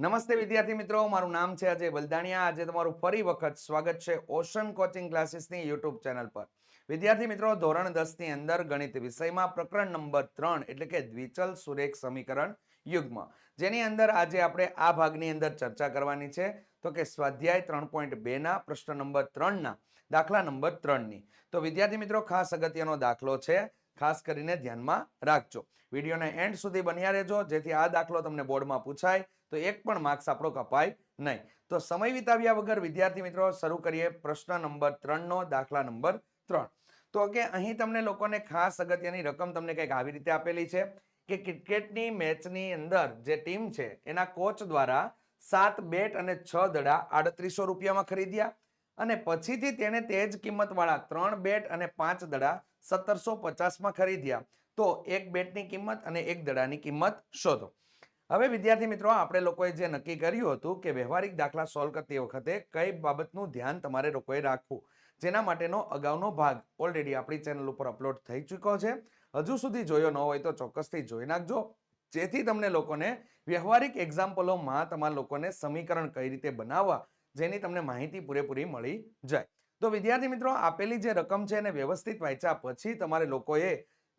નમસ્તે વિદ્યાર્થી મિત્રો, મારું નામ છે અજય બલદાણિયા. આજે તમારું ફરી વખત સ્વાગત છે ઓશન કોચિંગ ક્લાસીસની યુટ્યુબ ચેનલ પર. વિદ્યાર્થી મિત્રો, ધોરણ દસની અંદર ગણિત વિષયમાં પ્રકરણ નંબર ત્રણ એટલે કે દ્વિચલ સુરેખ સમીકરણ યુગ્મ. જેની અંદર આજે આપણે આ ભાગની અંદર ચર્ચા કરવાની છે. તો કે સ્વાધ્યાય ત્રણ પોઈન્ટ બેના પ્રશ્ન નંબર ત્રણના દાખલા નંબર ત્રણની તો વિદ્યાર્થી મિત્રો, ખાસ અગત્યનો દાખલો છે. ખાસ કરીને ધ્યાનમાં રાખજો. વિડીયોને એન્ડ સુધી બન્યા રહેજો, જેથી આ દાખલો તમને બોર્ડમાં પૂછાય, તો એક પણ માર્ક્સ આપણો કપાય નહીં. તો સમય વિતાવ્યા વગર, વિદ્યાર્થી મિત્રો, શરૂ કરીએ પ્રશ્ન નંબર ત્રણનો, દાખલા નંબર ત્રણ. તો કે અહીં તમને લોકોને ખાસ અગત્યની રકમ તમને કંઈક આવી રીતે આપેલી છે કે ક્રિકેટની મેચની અંદર જે ટીમ છે, એના કોચ દ્વારા સાત બેટ અને છ દડા આડત્રીસો રૂપિયામાં ખરીદ્યા. અને પછીથી તેણે તે જ કિંમતવાળા ત્રણ બેટ અને પાંચ દડા સત્તરસો પચાસમાં ખરીદ્યા. તો એક બેટની કિંમત અને એક દડાની કિંમત શોધો. હવે વિદ્યાર્થી મિત્રો, આપણે લોકોએ જે નક્કી કર્યું હતું કે વ્યવહારિક દાખલા સોલ્વ કરતી વખતે કઈ બાબતનું ધ્યાન તમારે લોકોએ રાખવું, જેના માટેનો અગાઉનો ભાગ ઓલરેડી આપણી ચેનલ ઉપર અપલોડ થઈ ચૂક્યો છે. હજુ સુધી જોયો ન હોય તો ચોક્કસથી જોઈ નાખજો. જેથી તમને લોકોને વ્યવહારિક એક્ઝામ્પલોમાં તમારા લોકોને સમીકરણ કઈ રીતે બનાવવા, જેની તમને માહિતી પૂરેપૂરી મળી જાય. તો વિદ્યાર્થી મિત્રો, આપેલી જે રકમ છે એને વ્યવસ્થિત વાંચ્યા પછી તમારે લોકોએ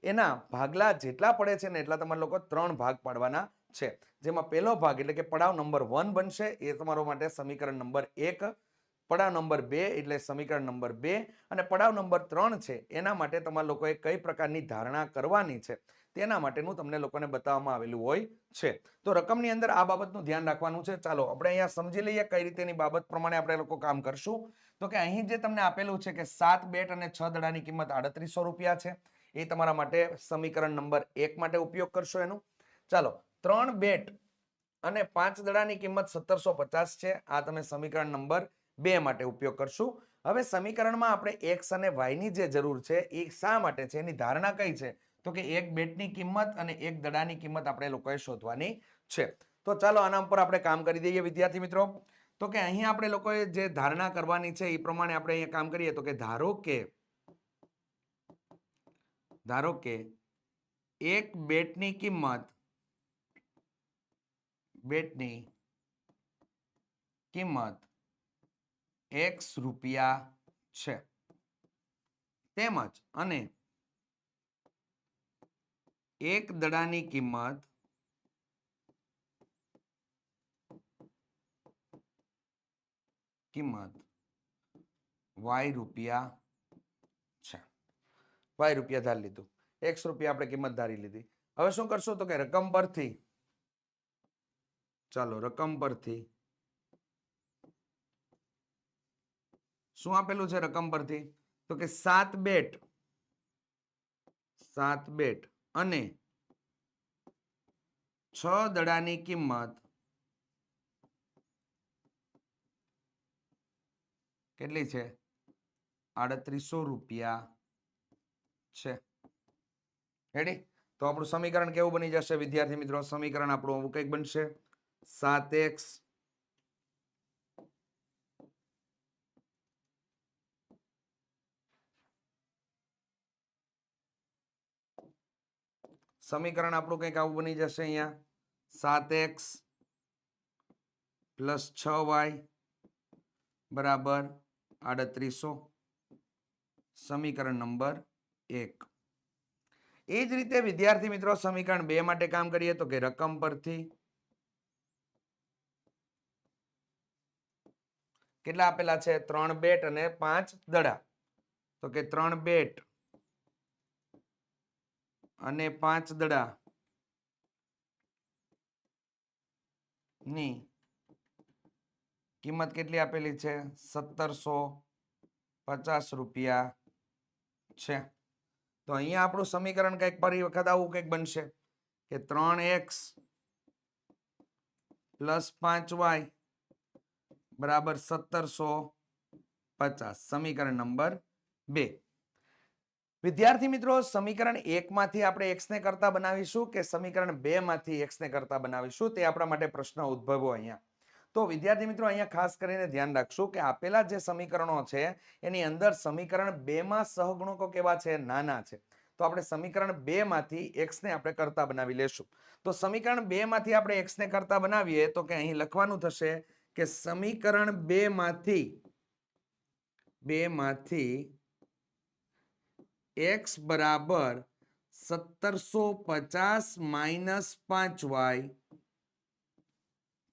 એના ભાગલા જેટલા પડે છે ને એટલા તમારે લોકો ત્રણ ભાગ પાડવાના છે. જેમાં પહેલો ભાગ એટલે કે પડાવ નંબર વન બનશે. એ તમારો માટે સમીકરણ નંબર એક પડાવ નંબર બે એટલે સમીકરણ નંબર બે અને પડાવ નંબર ત્રણ છે, એના માટે તમારા લોકોએ કઈ પ્રકારની ધારણા કરવાની છે, તેના માટેનું તમને લોકોને બતાવવામાં આવેલું હોય છે. તો રકમની અંદર આ બાબતનું ધ્યાન રાખવાનું છે. ચાલો, આપણે અહીંયા સમજી લઈએ કઈ રીતેની બાબત પ્રમાણે આપણે લોકો કામ કરશું. તો કે અહીં જે તમને આપેલું છે કે સાત બેટ અને છ દડાની કિંમત આડત્રીસો રૂપિયા છે, એ તમારા માટે સમીકરણ નંબર એક માટે ઉપયોગ કરશો એનું. ચાલો, ત્રણ બેટ અને પાંચ દડાની કિંમત સત્તરસો પચાસ છે. આ તમે સમીકરણ નંબર બે માટે ઉપયોગ કરશું. હવે સમીકરણમાં આપણે એક્સ અને વાયની જે જરૂર છે, એ શા માટે છે? એની ધારણા કઈ છે? તો કે એક બેટની કિંમત અને એક દડાની કિંમત આપણે લોકોએ શોધવાની છે. તો ચાલો આના ઉપર આપણે કામ કરી દઈએ વિદ્યાર્થી મિત્રો. તો કે અહીં આપણે લોકોએ જે ધારણા કરવાની છે, એ પ્રમાણે આપણે અહીંયા કામ કરીએ. તો કે ધારો કે ધારો કે એક બેટની કિંમત બેટની કિંમત એક્સ રૂપિયા છે. તેમજ અને એક દડાની કિંમત કિંમત વાય રૂપિયા છે. વાય રૂપિયા ધારી લીધું. એક્સ રૂપિયા આપણે કિંમત ધારી લીધી. હવે શું કરશું તો કે રકમ પરથી ચાલો, રકમ પરથી શું આપેલું છે રકમ પરથી? તો કે સાત બેટ. સાત બેટ. અને છ દડાની કિંમત કેટલી છે? આડત્રીસો રૂપિયા છે. રેડી તો આપણું સમીકરણ કેવું બની જશે? વિદ્યાર્થી મિત્રો, સમીકરણ આપણું આવું કંઈક બનશે. સાત એક્સ સમીકરણ આપણું કંઈક આવું બની જશે અહીંયા. સાત એક્સ પ્લસ છ વાય બરાબર આડત્રીસો. સમીકરણ નંબર એક. એ જ રીતે વિદ્યાર્થી મિત્રો સમીકરણ બે માટે કામ કરીએ તો કે રકમ પરથી કેટલા આપેલા છે? ત્રણ બેટ અને પાંચ દડા. તો કે ત્રણ બેટ અને પાંચ દડા. ની કિંમત કેટલી આપેલી છે? સત્તરસો પચાસ રૂપિયા છે. તો અહીંયા આપણું સમીકરણ કંઈક ફરી વખત આવું કંઈક બનશે કે ત્રણ એક્સ પ્લસ પાંચ વાય બરાબર સત્તરસો પચાસ. સમીકરણ નંબર બે. વિદ્યાર્થી મિત્રો, સમીકરણ એકમાંથી આપણે એક્સને કરતા બનાવીશું કે સમીકરણ બે માંથી એક્સને કરતા બનાવીશું? તે આપણા માટે પ્રશ્ન ઉદ્ભવ્યો અહીંયા. તો વિદ્યાર્થી મિત્રો, અહીંયા ખાસ કરીને ધ્યાન રાખશું કે આપેલા જે સમીકરણો છે, એની અંદર સમીકરણ બે માં સહગુણકો કેવા છે? નાના છે. તો આપણે સમીકરણ બે માંથી એક્સ આપણે કરતા બનાવી લેશું. તો સમીકરણ બે માંથી આપણે એક્સને કરતા બનાવીએ, તો કે અહીં લખવાનું થશે કે સમીકરણ બે માંથી બે માંથી એક્સ બરાબર સત્તરસો પચાસ માઇનસ પાંચ વાય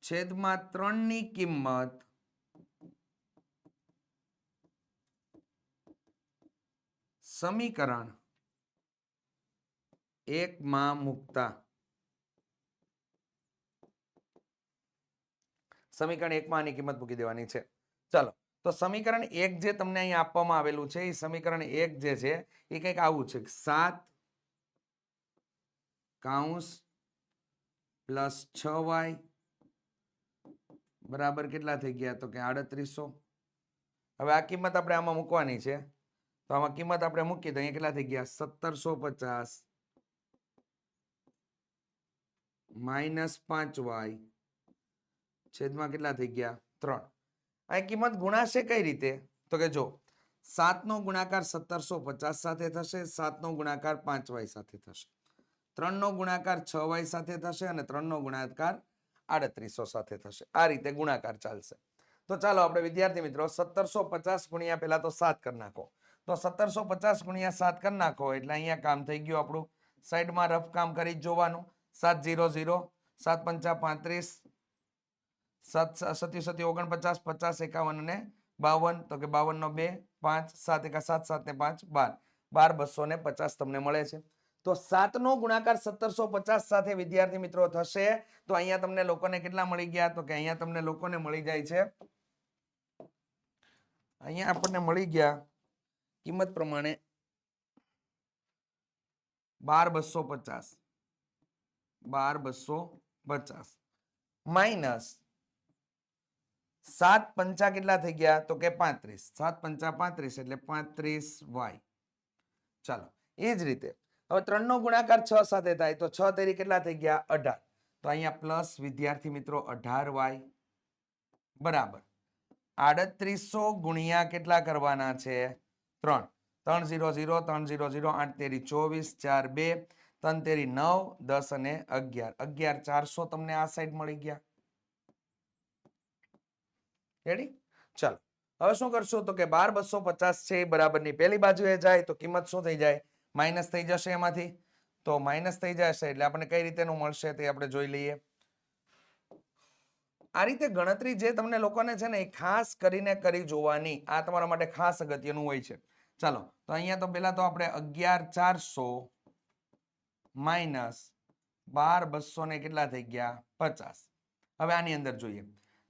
છેદમાં ત્રણની કિંમત સમીકરણ એકમાં મૂકતા. સમીકરણ એકમાં આની કિંમત મૂકી દેવાની છે. ચાલો. તો સમીકરણ એક જે તમને અહીંયા આપવામાં આવેલું છે, એ સમીકરણ એક જે છે, એ કંઈક આવું છે. સાત કાઉન્સ પ્લસ છ વાય બરાબર કેટલા થઈ ગયા? તો કે આડત્રીસો. હવે આ કિંમત આપણે આમાં મૂકવાની છે. તો આમાં કિંમત આપણે મૂકી તો અહીંયા કેટલા થઈ ગયા? સત્તરસો પચાસ માઇનસ પાંચ વાય છેદમાં કેટલા થઈ ગયા? ત્રણ. આ કિંમત ગુણાશે કઈ રીતે? તો કે જો, સાતનો ગુણાકાર સત્તરસો પચાસ સાથે થશે, સાતનો ગુણાકાર પાંચ વાય સાથે થશે. ત્રણનો ગુણાકાર છ વાય સાથે થશે અને ત્રણનો ગુણાકાર આડત્રીસો સાથે થશે. આ રીતે ગુણાકાર ચાલશે. તો ચાલો આપણે વિદ્યાર્થી મિત્રો, સત્તરસો પચાસ ગુણ્યા પહેલા તો સાત કરી નાખો. તો સત્તરસો પચાસ ગુણ્યા સાત કરી નાખો એટલે અહીંયા કામ થઈ ગયું આપણું. સાઈડમાં રફ કામ કરી જોવાનું. સાત ઝીરો ઝીરો સાત પંચા પાંત્રીસ સાત સત્યુ સત્યુ, ઓગણપચાસ, પચાસ, એકાવન અને બાવન. તો કે બાવન નો બે, પાંચ, સાત, એકા સાત સાત ને પાંચ, બાર. બાર બસો ને પચાસ તમને મળે છે. તો સાતનો ગુણાકાર સત્તરસો પચાસ સાથે વિદ્યાર્થી મિત્રો થશે. તો અહીંયા તમને લોકોને કેટલા મળી ગયા? તો કે અહીંયા તમને લોકોને મળી જાય છે. અહીંયા આપણને મળી ગયા કિંમત પ્રમાણે બાર બસો પચાસ. બાર બસો પચાસ. માઇનસ સાત પંચા કેટલા થઈ ગયા? તો કે પાંત્રીસ. સાત પંચા પાંત્રીસ એટલે પાંત્રીસ વાય. ચાલો, એ જ રીતે. હવે ત્રણનો ગુણાકાર છ સાથે થાય તો છ તેરી કેટલા થઈ ગયા? અઢાર. તો અહીંયા પ્લસ વિદ્યાર્થી મિત્રો અઢાર વાય. બરાબર. આડત્રીસો ગુણ્યા કેટલા કરવાના છે? ત્રણ. ત્રણ ઝીરો ઝીરો ત્રણ ઝીરો ઝીરો આઠ તેરી ચોવીસ, ચાર બે, ત્રણ તેરી નવ, દસ અને અગિયાર. અગિયાર ચારસો તમને આ સાઈડ મળી ગયા. રેડી ચાલો. હવે શું કરશું? તો કે બાર બસો પચાસ છે બરાબરની પહેલી બાજુએ જાય, તો કિંમત શું થઈ જાય? માઇનસ થઈ જશે એમાંથી. તો માઇનસ થઈ જશે એટલે આપણને કઈ રીતેનું મળશે તે આપણે જોઈ લઈએ. આ રીતે ગણતરી જે તમને લોકોને છે ને એ ખાસ કરીને કરી જોવાની, આ તમારા માટે ખાસ અગત્યનું હોય છે. ચાલો, તો અહીંયા તો પહેલા તો આપણે અગિયાર ચારસો માઇનસ બાર બસો ને કેટલા થઈ ગયા? પચાસ. હવે આની અંદર જોઈએ.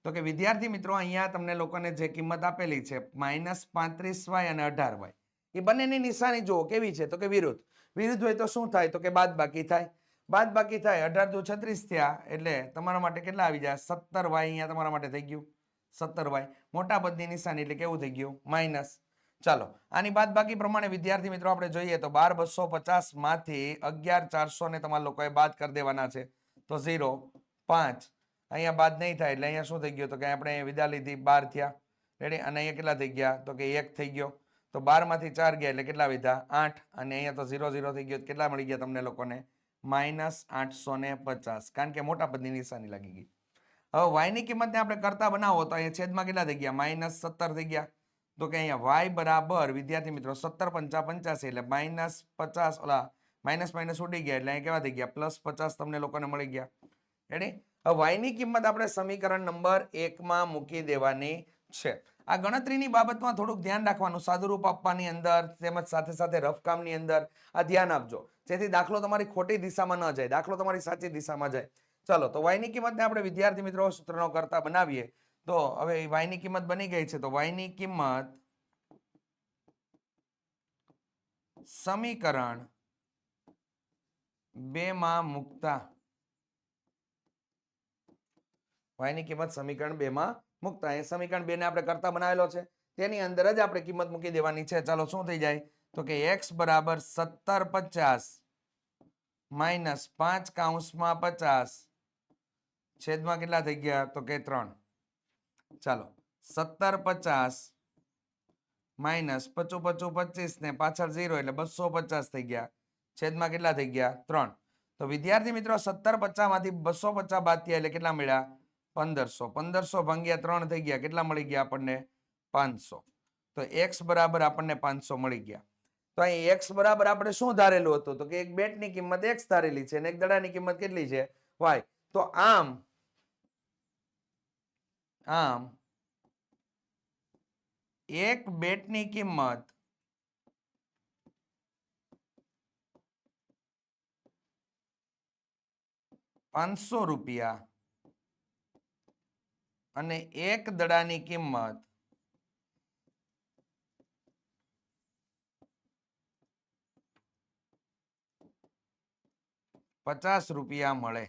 તો કે વિદ્યાર્થી મિત્રો, અહીંયા તમને લોકોને જે કિંમત આપેલી છે, માઇનસ પાંત્રીસ વાય અને અઢાર વાય, એ બંનેની નિશાની જુઓ, કેવી છે? તો કે વિરુદ્ધ. વિરુદ્ધ હોય તો શું થાય? તો કે બાદ બાકી થાય. બાદ બાકી થાય, અઢાર દુ છત્રીસ થયા, એટલે તમારા માટે કેટલા આવી જાય? સત્તર વાય અહીંયા તમારા માટે થઈ ગયું. સત્તર વાય. મોટા પદની નિશાની એટલે કેવું થઈ ગયું? માઇનસ. ચાલો, આની બાદ બાકી પ્રમાણે વિદ્યાર્થી મિત્રો, આપણે જોઈએ તો બાર બસો પચાસમાંથી અગિયાર ચારસો ને તમારા લોકોએ બાદ કરી દેવાના છે. તો ઝીરો, પાંચ અહીંયા બાદ નહીં થાય એટલે અહીંયા શું થઈ ગયું તો કે આપણે અહીંયા વિદા લીધી, બાર થયા. રેડી અને અહીંયા કેટલા થઈ ગયા? તો કે એક થઈ ગયો. તો બારમાંથી ચાર ગયા એટલે કેટલા વિધા? આઠ. અને અહીંયા તો ઝીરો ઝીરો થઈ ગયો. કેટલા મળી ગયા તમને લોકોને? માઇનસ આઠસો ને પચાસ. કારણ કે મોટા પદની નિશાની લાગી ગઈ. હવે વાયની કિંમતને આપણે કરતા બનાવો તો અહીંયા છેદમાં કેટલા થઈ ગયા? માઇનસ સત્તર થઈ ગયા. તો કે અહીંયા વાય બરાબર, વિદ્યાર્થી મિત્રો, સત્તર પંચા પંચાસી એટલે માઇનસ પચાસ, ઓલા માઇનસ માઇનસ ઉડી ગયા એટલે અહીંયા કેવા થઈ ગયા? પ્લસ પચાસ તમને લોકોને મળી ગયા. રેડી હવે વાયની કિંમત આપણે સમીકરણ નંબર એકમાં મૂકી દેવાની છે. આ ગણતરીની બાબતમાં થોડુંક ધ્યાન રાખવાનું, સાદુરૂપ આપવાની અંદર, તેમજ સાથે સાથે રફકામની અંદર આ ધ્યાન આપજો. જેથી દાખલો તમારી ખોટી દિશામાં ન જાય, દાખલો તમારી સાચી દિશામાં જાય. ચલો, તો વાયની કિંમતને આપણે વિદ્યાર્થી મિત્રો સૂત્રનો કરતા બનાવીએ. તો હવે વાયની કિંમત બની ગઈ છે, તો વાયની કિંમત સમીકરણ બે માં મૂકતા વાયની કિંમત સમીકરણ બેમાં મૂકતા. એ સમીકરણ બે ને આપણે કરતા બનાવેલો છે. તેની અંદર જ આપણે કિંમત મૂકી દેવાની છે. ચાલો, શું થઈ જાય? તો કે એક્સ બરાબર સત્તર પચાસ માઇનસ પાંચ કાઉન્સમાં પચાસ. છેદમાં કેટલા થઈ ગયા? તો કે ત્રણ. ચાલો, સત્તર પચાસ માઇનસ પચું પચું પચીસ ને પાછળ ઝીરો એટલે બસો પચાસ થઈ ગયા. છેદમાં કેટલા થઈ ગયા? ત્રણ. તો વિદ્યાર્થી મિત્રો, સત્તર પચાસમાંથી બસો પચાસ બાદ થયા એટલે કેટલા મળ્યા? પંદરસો. પંદરસો ભાગ્યા ત્રણ થઈ ગયા. કેટલા મળી ગયા આપણને? પાંચસો. તો એક્સ બરાબર આપણને પાંચસો મળી ગયા. તો અહીં એક્સ બરાબર આપણે શું ધારેલું હતું? તો કે એક બેટની કિંમત એક્સ ધારેલી છે અને એક દડાની કિંમત કેટલી છે? વાય તો આમ આમ, એક બેટની કિંમત પાંચસો રૂપિયા અને એક દડાની કિંમત પચાસ રૂપિયા મળે.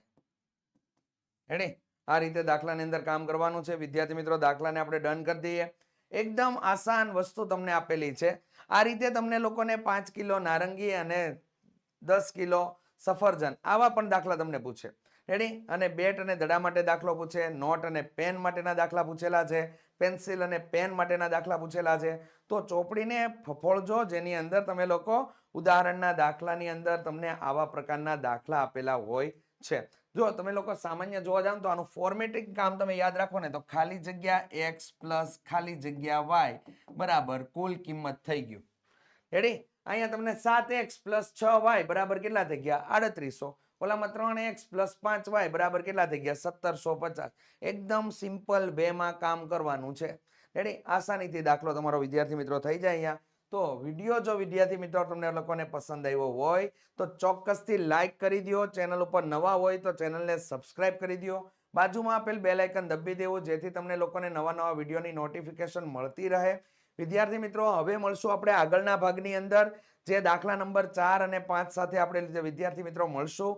હેડે આ રીતે દાખલાની અંદર કામ કરવાનું છે. વિદ્યાર્થી મિત્રો, દાખલાને આપણે ડન કરી દઈએ. એકદમ આસાન વસ્તુ તમને આપેલી છે. આ રીતે તમને લોકોને પાંચ કિલો નારંગી અને દસ કિલો સફરજન આવા પણ દાખલા તમને પૂછે. રેડી અને બેટ અને દડા માટે દાખલો પૂછે, નોટ અને પેન માટેના દાખલા પૂછેલા છે પેન્સિલ અને પેન માટેના દાખલા પૂછેલા છે. તો ચોપડીને ફફોળજો જેની અંદર તમે લોકો ઉદાહરણના દાખલાની અંદર તમને આવા પ્રકારના દાખલા આપેલા હોય છે. જો તમે લોકો સામાન્ય જોવા જાવ તો આનું ફોર્મેટિંગ કામ તમે યાદ રાખો ને તો ખાલી જગ્યા એક્સ પ્લસ ખાલી જગ્યા વાય બરાબર કુલ કિંમત થઈ ગયું. રેડી અહીંયા તમને સાત એક્સ પ્લસ છ વાય બરાબર કેટલા થઈ ગયા? આડત્રીસો. ઓલામાં ત્રણ એક્સ પ્લસ પાંચ વાય બરાબર કેટલા થઈ ગયા? સત્તરસો પચાસ. એકદમ સિમ્પલ વેમાં કામ કરવાનું છે. રેડી આસાનીથી દાખલો તમારો વિદ્યાર્થી મિત્રો થઈ જાય અહીંયા. તો વીડિયો જો વિદ્યાર્થી મિત્રો તમને લોકોને પસંદ આવ્યો હોય, તો ચોક્કસથી લાઇક કરી દો ચેનલ ઉપર નવા હોય તો ચેનલને સબસ્ક્રાઇબ કરી દો બાજુમાં આપેલ બેલ આઇકન દબી દેવું, જેથી તમને લોકોને નવા નવા વિડીયોની નોટિફિકેશન મળતી રહે. વિદ્યાર્થી મિત્રો, હવે મળશું આપણે આગળના ભાગની અંદર, જે દાખલા નંબર ચાર અને પાંચ સાથે આપણે વિદ્યાર્થી મિત્રો મળશું.